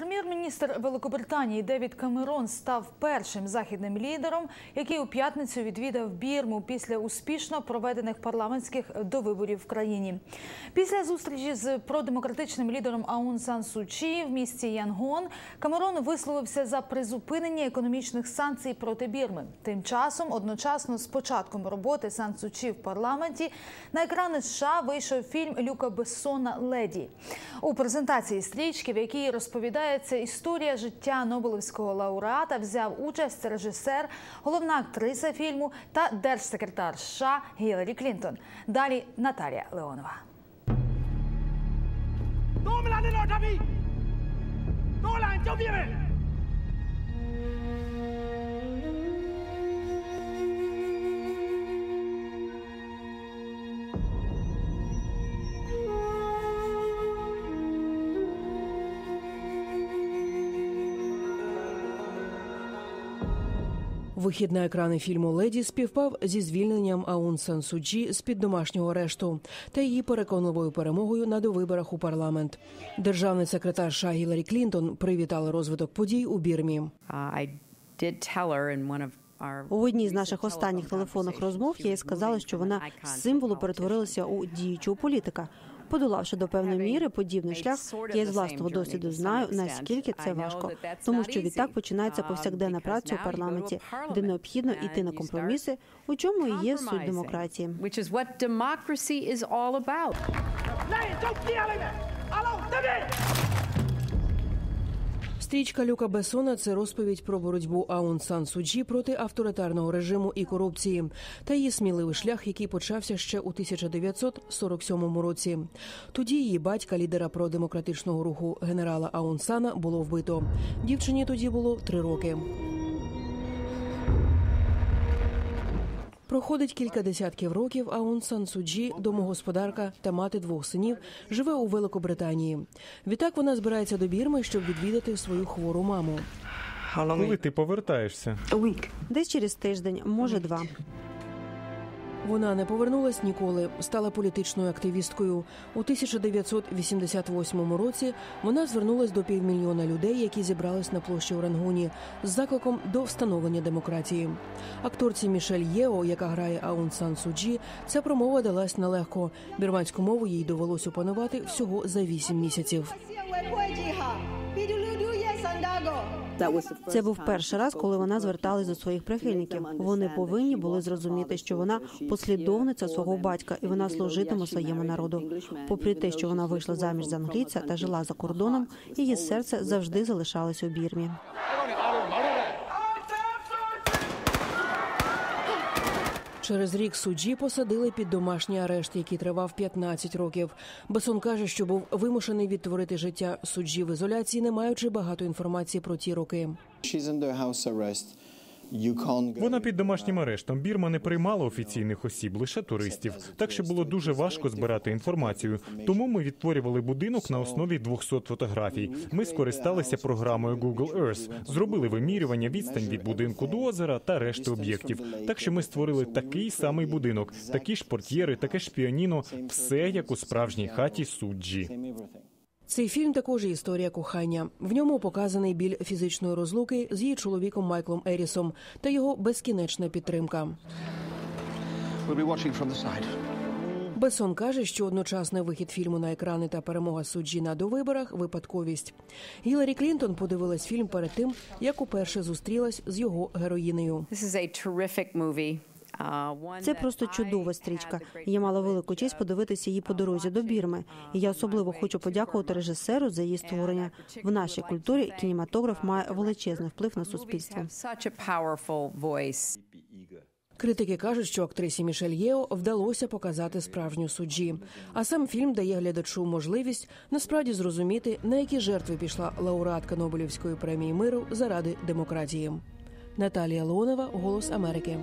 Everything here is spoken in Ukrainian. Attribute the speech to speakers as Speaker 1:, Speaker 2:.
Speaker 1: Прем'єр-міністр Великобританії Девід Камерон став першим західним лідером, який у п'ятницю відвідав Бірму після успішно проведених парламентських довиборів в країні. Після зустрічі з продемократичним лідером Аун Сан Су Чі в місті Янгон Камерон висловився за призупинення економічних санкцій проти Бірми. Тим часом, одночасно з початком роботи Сан Су Чі в парламенті, на екрани США вийшов фільм Люка Бессона Леді у презентації стрічки, в якій розповідається історія життя Нобелівського лауреата, взяв участь режисер, головна актриса фільму та держсекретар США Гіларі Клінтон. Далі Наталія Леонова.
Speaker 2: Domla de los David! Dolan, yo vive!
Speaker 3: Вихід на екрани фільму Леді співпав зі звільненням Аун Сан Суджі з під домашнього арешту та її переконливою перемогою на довиборах у парламент. Державний секретар США Гіларі Клінтон привітала розвиток подій у Бірмі.
Speaker 4: У одній з наших останніх телефонних розмов я їй сказала, що вона з символу перетворилася у діючого політика. Подолавши до певної міри подібний шлях, я з власного досвіду знаю, наскільки це важко, тому що відтак починається повсякденна праця у парламенті, де необхідно йти на компроміси, у чому і є суть демократії.
Speaker 5: Which is what democracy is all about.
Speaker 3: Стрічка Люка Бесона це розповідь про боротьбу Аун Сан Суджі проти авторитарного режиму і корупції та її сміливий шлях, який почався ще у 1947 році. Тоді її батька, лідера продемократичного руху генерала Аун Сана, було вбито. Дівчині тоді було три роки. Проходить кілька десятків років. Аун Сан Суджі, домогосподарка та мати двох синів, живе у Великобританії. Відтак вона збирається до Бірми, щоб відвідати свою хвору маму.
Speaker 6: Коли ти повертаєшся?
Speaker 4: Десь через тиждень, може два.
Speaker 3: Вона не повернулась ніколи, стала політичною активісткою. У 1988 році вона звернулась до півмільйона людей, які зібрались на площі у Рангуні з закликом до встановлення демократії. Акторці Мішель Єо, яка грає Аун Сан Суджі, ця промова далась нелегко. Бірманську мову їй довелось опанувати всього за вісім місяців.
Speaker 4: Це був перший раз, коли вона зверталась до своїх прихильників. Вони повинні були зрозуміти, що вона послідовниця свого батька, і вона служитиме своєму народу. Попри те, що вона вийшла заміж за англійця та жила за кордоном, її серце завжди залишалось у бірмі.
Speaker 3: Через рік суджі посадили під домашній арешт, який тривав 15 років. Бесон каже, що був вимушений відтворити життя суджі в ізоляції, не маючи багато інформації про ті роки.
Speaker 6: Вона під домашнім арештом. Бірма не приймала офіційних осіб, лише туристів. Так що було дуже важко збирати інформацію. Тому ми відтворювали будинок на основі 200 фотографій. Ми скористалися програмою Google Earth, зробили вимірювання відстань від будинку до озера та решти об'єктів. Так що ми створили такий самий будинок, такі ж портьєри, таке ж піаніно, все як у справжній хаті суджі.
Speaker 3: Цей фільм також історія кохання. В ньому показаний біль фізичної розлуки з її чоловіком Майклом Ерісом та його безкінечна підтримка. Бесон каже, що одночасний вихід фільму на екрани та перемога суджі на довиборах випадковість. Гіларі Клінтон подивилась фільм перед тим, як уперше зустрілась з його героїнею.
Speaker 5: This is a terrific movie.
Speaker 4: Це просто чудова стрічка. Я мала велику честь подивитися її по дорозі до Бірми. І я особливо хочу подякувати режисеру за її створення. В нашій культурі кінематограф має величезний вплив на суспільство.
Speaker 3: Критики кажуть, що актрисі Мішель Єо вдалося показати справжню суджі. А сам фільм дає глядачу можливість насправді зрозуміти, на які жертви пішла лауреатка Нобелівської премії миру заради демократії. Наталія Леонова, Голос Америки.